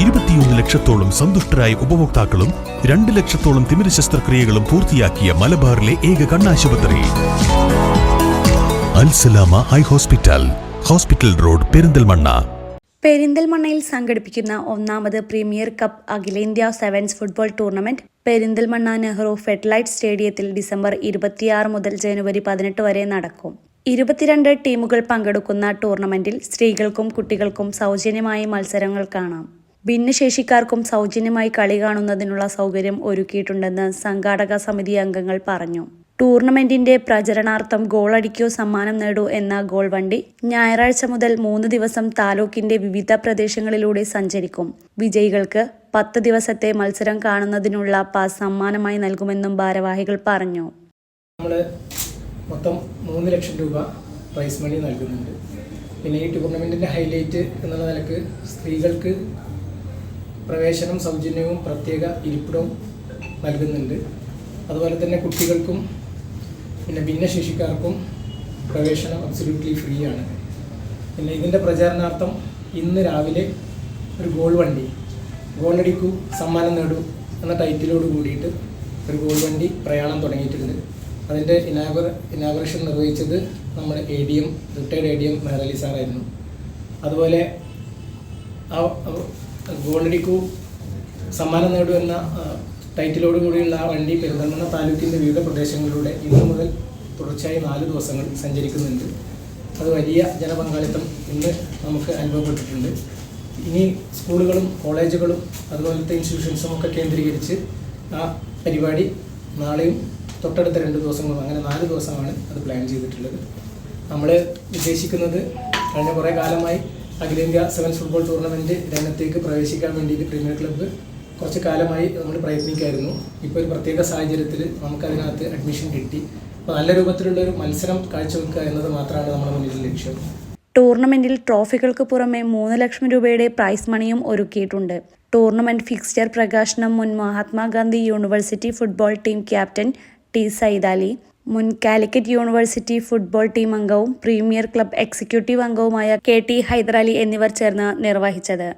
ഇരുപത്തിയൊന്ന് ലക്ഷത്തോളം സന്തുഷ്ടരായ ഉപഭോക്താക്കളും രണ്ട് ലക്ഷത്തോളം തിമിര ശസ്ത്രക്രിയകളും പൂർത്തിയാക്കിയ മലബാറിലെ ഏക കണ്ണാശുപത്രി. Al Salama eye hospital hospital road Perinthalmanna. പെരിന്തൽമണ്ണയിൽ സംഘടിപ്പിക്കുന്ന ഒന്നാമത് പ്രീമിയർ കപ്പ് അഖിലേന്ത്യാ sevens football tournament Perinthalmanna Nehru floodlight സ്റ്റേഡിയത്തിൽ ഡിസംബർ ഇരുപത്തിയാറ് മുതൽ ജനുവരി പതിനെട്ട് വരെ നടക്കും. ഇരുപത്തിരണ്ട് ടീമുകൾ പങ്കെടുക്കുന്ന ടൂർണമെന്റിൽ സ്ത്രീകൾക്കും കുട്ടികൾക്കും സൗജന്യമായി മത്സരങ്ങൾ കാണാം. ഭിന്നശേഷിക്കാർക്കും സൗജന്യമായി കളി കാണുന്നതിനുള്ള സൗകര്യം ഒരുക്കിയിട്ടുണ്ടെന്ന് സംഘാടക സമിതി അംഗങ്ങൾ പറഞ്ഞു. ടൂർണമെന്റിന്റെ പ്രചരണാർത്ഥം ഗോളടിക്കോ സമ്മാനം നേടൂ എന്ന ഗോൾ വണ്ടി ഞായറാഴ്ച മുതൽ മൂന്ന് ദിവസം താലൂക്കിന്റെ വിവിധ പ്രദേശങ്ങളിലൂടെ സഞ്ചരിക്കും. വിജയികൾക്ക് പത്ത് ദിവസത്തെ മത്സരം കാണുന്നതിനുള്ള പാസ് സമ്മാനമായി നൽകുമെന്നും ഭാരവാഹികൾ പറഞ്ഞു. നമ്മൾ മൊത്തം മൂന്ന് ലക്ഷം രൂപ പ്രൈസ് മണി നൽകുന്നുണ്ട്. പിന്നെ ഈ ടൂർണമെന്റിന്റെ ഹൈലൈറ്റ് എന്നുള്ള നിലയ്ക്ക് സ്ത്രീകൾക്ക് പ്രവേശനം സൗജന്യവും പ്രത്യേക ഇരിപ്പിടവും നൽകുന്നുണ്ട്. അതുപോലെ തന്നെ കുട്ടികൾക്കും പിന്നെ ഭിന്നശേഷിക്കാർക്കും പ്രവേശനം അബ്സല്യൂട്ട്ലി ഫ്രീ ആണ്. പിന്നെ ഇതിന്റെ പ്രചാരണാർത്ഥം ഇന്ന് രാവിലെ ഒരു ഗോൾ വണ്ടി ഗോളടിക്കൂ സമ്മാനം നേടൂ എന്ന ടൈറ്റിലോട് കൂടിയിട്ട് ഒരു ഗോൾ വണ്ടി പ്രയാണം തുടങ്ങിയിട്ടുണ്ട്. അതിന്റെ ഇനാഗുറ ഇനാഗുറേഷൻ നിർവഹിച്ചത് നമ്മുടെ A D M retired A D M Meharali സാറായിരുന്നു. അതുപോലെ ആ ഗോളടിക്കൂ സമ്മാനം നേടുമെന്ന ടൈറ്റിലോട് കൂടിയുള്ള ആ വണ്ടി പെരുന്തൽമണ്ണ താലൂക്കിന്റെ വിവിധ പ്രദേശങ്ങളിലൂടെ ഇന്ന് മുതൽ തുടർച്ചയായി നാല് ദിവസങ്ങൾ സഞ്ചരിക്കുന്നുണ്ട്. അത് വലിയ ജനപങ്കാളിത്തം ഇന്ന് നമുക്ക് അനുഭവപ്പെട്ടിട്ടുണ്ട്. ഇനി സ്കൂളുകളും കോളേജുകളും അതുപോലത്തെ ഇൻസ്റ്റിറ്റ്യൂഷൻസും ഒക്കെ കേന്ദ്രീകരിച്ച് ആ പരിപാടി നാളെയും തൊട്ടടുത്ത രണ്ട് ദിവസങ്ങളും അങ്ങനെ നാല് ദിവസമാണ് അത് പ്ലാൻ ചെയ്തിട്ടുള്ളത്. നമ്മൾ ഉദ്ദേശിക്കുന്നത് കഴിഞ്ഞ കുറേ കാലമായി അഖിലേന്ത്യാ സെവൻസ് ഫുട്ബോൾ ടൂർണമെന്റ് രംഗത്തേക്ക് പ്രവേശിക്കാൻ വേണ്ടിയിട്ട് പ്രീമിയർ ക്ലബ്ബ് കുറച്ച് കാലമായി നമ്മൾ പ്രയത്നിക്കായിരുന്നു. ഇപ്പോൾ ഒരു പ്രത്യേക സാഹചര്യത്തിൽ നമുക്കതിനകത്ത് അഡ്മിഷൻ കിട്ടി. അപ്പോൾ നല്ല രൂപത്തിലുള്ള ഒരു മത്സരം കാഴ്ചവെക്കുക എന്നത് മാത്രമാണ് നമ്മുടെ മുന്നിൽ ലക്ഷ്യം. ടൂർണമെന്റിൽ ട്രോഫികൾക്ക് പുറമെ മൂന്ന് ലക്ഷം രൂപയുടെ പ്രൈസ് മണിയും ഒരുക്കിയിട്ടുണ്ട്. ടൂർണമെന്റ് ഫിക്സ്ചർ പ്രകാശനം മുൻ Mahatma Gandhi university football team captain T Saidali. മുൻ കാലിക്കറ്റ് യൂണിവേഴ്സിറ്റി ഫുട്ബോൾ ടീം അംഗവും പ്രീമിയർ ക്ലബ് എക്സിക്യൂട്ടീവ് അംഗവുമായ കെ ടി ഹൈദരാലി എന്നിവർ ചേർന്ന് നിർവഹിച്ചത്.